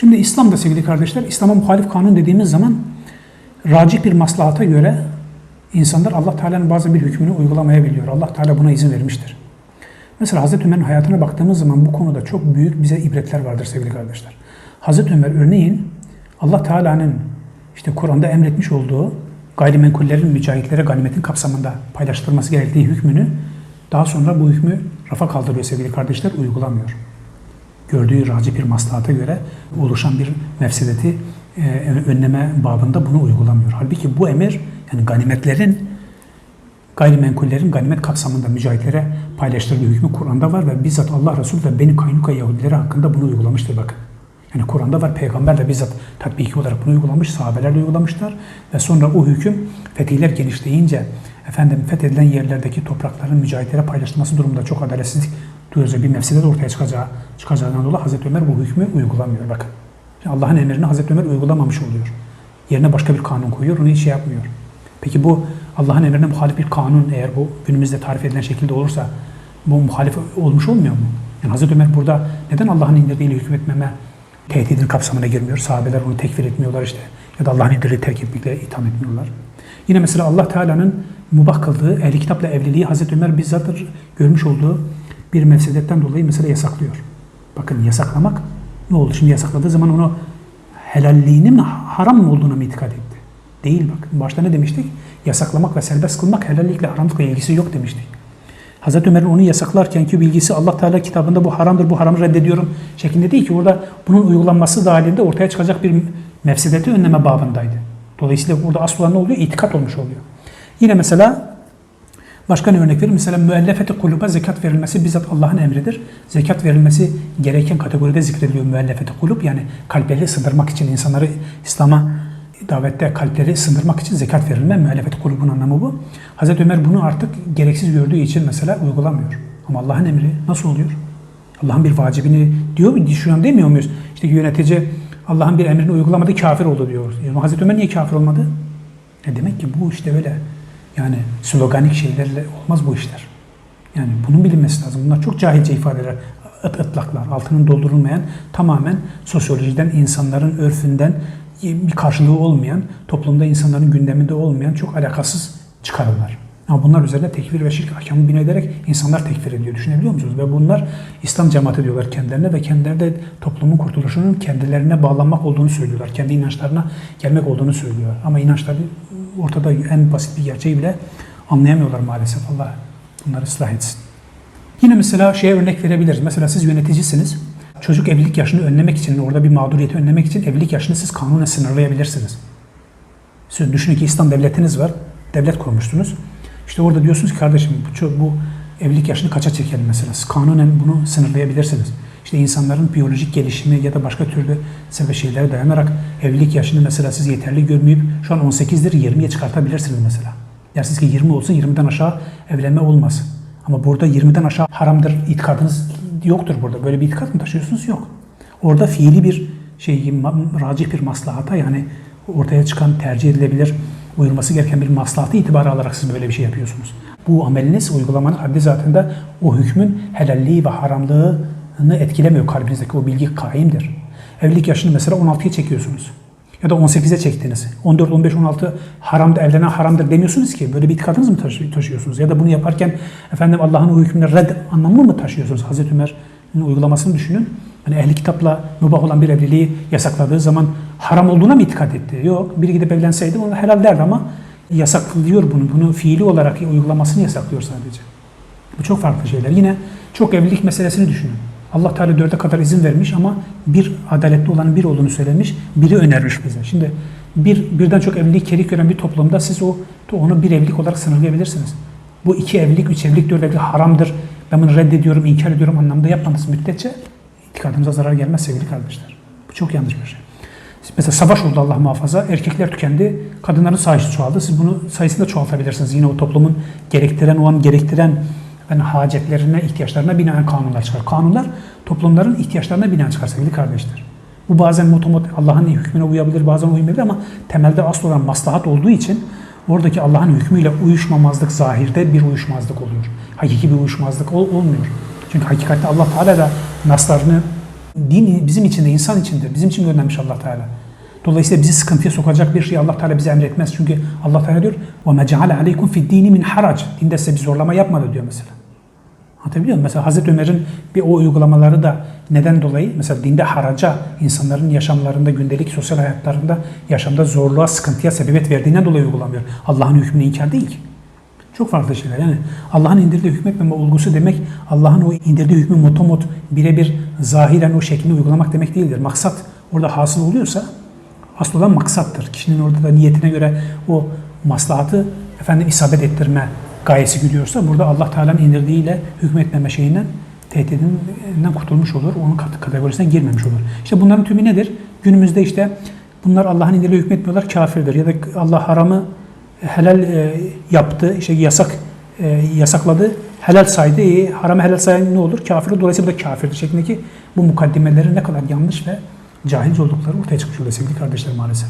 Şimdi İslam'da sevgili kardeşler, İslam'a muhalif kanun dediğimiz zaman racih bir maslahata göre insanlar Allah Teala'nın bazı bir hükmünü uygulamayabiliyor. Allah Teala buna izin vermiştir. Mesela Hazreti Ömer'in hayatına baktığımız zaman bu konuda çok büyük bize ibretler vardır sevgili kardeşler. Hazreti Ömer örneğin Allah Teala'nın işte Kur'an'da emretmiş olduğu gayrimenkullerin mücahitlere ganimetin kapsamında paylaştırılması gerektiği hükmünü daha sonra bu hükmü rafa kaldırıyor sevgili kardeşler, uygulamıyor. Gördüğü raci bir maslahata göre oluşan bir mefsedeti e, önleme babında bunu uygulamıyor. Halbuki bu emir yani ganimetlerin gayrimenkullerin ganimet kapsamında mücahitlere paylaştırdığı hükmü Kur'an'da var ve bizzat Allah Resulü de Beni Kaynuka Yahudileri hakkında bunu uygulamıştır bakın. Yani Kur'an'da var, peygamber de bizzat tatbiki olarak bunu uygulamış, sahabeler de uygulamışlar ve sonra o hüküm fetihler genişleyince efendim fethedilen yerlerdeki toprakların mücahitlere paylaşılması durumunda çok adaletsizlik duyulacağı bir mefsede de ortaya çıkacağı, çıkacağından dolayı Hazreti Ömer bu hükmü uygulamıyor bakın. Allah'ın emrini Hazreti Ömer uygulamamış oluyor. Yerine başka bir kanun koyuyor, onu hiç şey yapmıyor. Peki bu Allah'ın emrine muhalif bir kanun eğer bu günümüzde tarif edilen şekilde olursa bu muhalif olmuş olmuyor mu? Yani Hazreti Ömer burada neden Allah'ın indirdiğiyle hükmetmeme tehdidin kapsamına girmiyor? Sahabeler onu tekfir etmiyorlar işte. Ya da Allah'ın indirdiği terk etmekle itham etmiyorlar. Yine mesela Allah Teala'nın mubah kıldığı ehli kitapla evliliği Hazreti Ömer bizzat görmüş olduğu bir mefsedetten dolayı mesela yasaklıyor. Bakın yasaklamak ne oldu? Şimdi yasakladığı zaman onu helalliğinin mi haram mı olduğuna mı itikad etti? Değil bak. Başta ne demiştik? Yasaklamak ve serbest kılmak helallikle haramlıkla ilgisi yok demiştik. Hazreti Ömer'in onu yasaklarken ki bilgisi Allah Teala kitabında bu haramdır, bu haramı reddediyorum şeklinde değil ki orada bunun uygulanması dahilinde ortaya çıkacak bir mefsedeti önleme babındaydı. Dolayısıyla burada asıl olan ne oluyor? İtikat olmuş oluyor. Yine mesela başka ne örnek vereyim? Mesela müellefeti kuluba zekat verilmesi bizzat Allah'ın emridir. Zekat verilmesi gereken kategoride zikrediliyor müellefeti kulub. Yani kalpleri sındırmak için insanları İslam'a davette kalpleri sındırmak için zekat verilme müellefet kulubun anlamı bu. Hazreti Ömer bunu artık gereksiz gördüğü için mesela uygulamıyor. Ama Allah'ın emri nasıl oluyor? Allah'ın bir vacibini diyor mu? Şu an demiyor muyuz? İşte yönetici Allah'ın bir emrini uygulamadı kafir oldu diyor. Yani Hazreti Ömer niye kafir olmadı? E demek ki bu işte böyle yani sloganik şeylerle olmaz bu işler. Yani bunun bilinmesi lazım. Bunlar çok cahilce ifadeler, ıt ıtlaklar, altının doldurulmayan tamamen sosyolojiden, insanların örfünden bir karşılığı olmayan, toplumda insanların gündeminde olmayan çok alakasız çıkarımlar. Ama bunlar üzerine tekfir ve şirk ahkamı bina ederek insanlar tekfir ediyor. Düşünebiliyor musunuz? Ve bunlar İslam cemaati diyorlar kendilerine ve kendileri de toplumun kurtuluşunun kendilerine bağlanmak olduğunu söylüyorlar. Kendi inançlarına gelmek olduğunu söylüyor. Ama inançları ortada en basit bir gerçeği bile anlayamıyorlar maalesef. Allah bunları ıslah etsin. Yine mesela şeye örnek verebiliriz. Mesela siz yöneticisiniz. Çocuk evlilik yaşını önlemek için, orada bir mağduriyeti önlemek için evlilik yaşını siz kanunen sınırlayabilirsiniz. Siz düşünün ki İslam devletiniz var, devlet kurmuştunuz. İşte orada diyorsunuz ki kardeşim bu, bu evlilik yaşını kaça çekelim mesela. Siz kanunen bunu sınırlayabilirsiniz. İşte insanların biyolojik gelişimi ya da başka türlü sebep şeylere dayanarak evlilik yaşını mesela siz yeterli görmeyip şu an 18'dir 20'ye çıkartabilirsiniz mesela. Dersiniz ki 20 olsun 20'den aşağı evlenme olmaz. Ama burada 20'den aşağı haramdır itikadınız yoktur burada. Böyle bir itikat mı taşıyorsunuz? Yok. Orada fiili bir şey, racih bir maslahata yani ortaya çıkan tercih edilebilir, uyulması gereken bir maslahatı itibarı alarak siz böyle bir şey yapıyorsunuz. Bu ameliniz, uygulamanın haddi zatında o hükmün helalliği ve haramlığını etkilemiyor kalbinizdeki o bilgi kaimdir. Evlilik yaşını mesela 16'ya çekiyorsunuz. Ya da 18'e çektiniz. 14, 15, 16 haramdır, evlenen haramdır demiyorsunuz ki. Böyle bir itikadınız mı taşıyorsunuz? Ya da bunu yaparken efendim Allah'ın o hükmüne red anlamı mı taşıyorsunuz? Hazreti Ömer'in uygulamasını düşünün. Hani ehli kitapla mübah olan bir evliliği yasakladığı zaman haram olduğuna mı itikad etti? Yok. Biri gidip evlenseydi onu helal derdi ama yasaklıyor bunu. Bunu fiili olarak uygulamasını yasaklıyor sadece. Bu çok farklı şeyler. Yine çok evlilik meselesini düşünün. Allah Teala dörde kadar izin vermiş ama bir adaletli olanın bir olduğunu söylemiş, biri önermiş bize. Şimdi bir birden çok evlilik kerik gören bir toplumda siz o onu bir evlilik olarak sınırlayabilirsiniz. Bu iki evlilik, üç evlilik, dört evlilik haramdır. Ben bunu reddediyorum, inkar ediyorum anlamda yapmadığınız müddetçe itikadınıza zarar gelmez sevgili kardeşler. Bu çok yanlış bir şey. Mesela savaş oldu Allah muhafaza. Erkekler tükendi. Kadınların sayısı çoğaldı. Siz bunu sayısını da çoğaltabilirsiniz. Yine o toplumun gerektiren, o an gerektiren yani hacetlerine, ihtiyaçlarına binaen kanunlar çıkar. Kanunlar toplumların ihtiyaçlarına binaen çıkar sevgili kardeşler. Bu bazen motomot Allah'ın hükmüne uyabilir, bazen uymayabilir ama temelde asıl olan maslahat olduğu için oradaki Allah'ın hükmüyle uyuşmamazlık zahirde bir uyuşmazlık oluyor. Hakiki bir uyuşmazlık ol, olmuyor. Çünkü hakikatte Allah Teala da naslarını Din bizim için de insan içindir. Bizim için göndermiş Allah Teala. Dolayısıyla bizi sıkıntıya sokacak bir şey Allah Teala bize emretmez. Çünkü Allah Teala diyor: "Ve ma ceale aleykum fid dini min harac." Dinde size bir zorlama yapmadı diyor mesela. Anlatabiliyor muyum? Mesela Hazreti Ömer'in bir o uygulamaları da neden dolayı? Mesela dinde haraca, insanların yaşamlarında, gündelik sosyal hayatlarında, yaşamda zorluğa, sıkıntıya sebebiyet verdiğinden dolayı uygulamıyor. Allah'ın hükmünü inkar değil ki. Çok farklı şeyler. Yani Allah'ın indirdiği hükmetmeme olgusu demek, Allah'ın o indirdiği hükmü motomot birebir zahiren o şekilde uygulamak demek değildir. Maksat orada hasıl oluyorsa asıl olan maksattır. Kişinin orada da niyetine göre o maslahatı efendim isabet ettirme gayesi gidiyorsa burada Allah Teala'nın indirdiğiyle hükmetmeme şeyinden tehdidinden kurtulmuş olur. Onun kat- kategorisine girmemiş olur. İşte bunların tümü nedir? Günümüzde işte bunlar Allah'ın indirdiği hükmetmiyorlar kafirdir. Ya da Allah haramı helal e, yaptı, işte yasak e, yasakladı, helal saydı. E, haramı helal sayan ne olur? Kafir. Dolayısıyla bu da kafirdir şeklindeki bu mukaddimelerin ne kadar yanlış ve cahilce oldukları ortaya çıkmış oluyor sevgili kardeşlerim maalesef.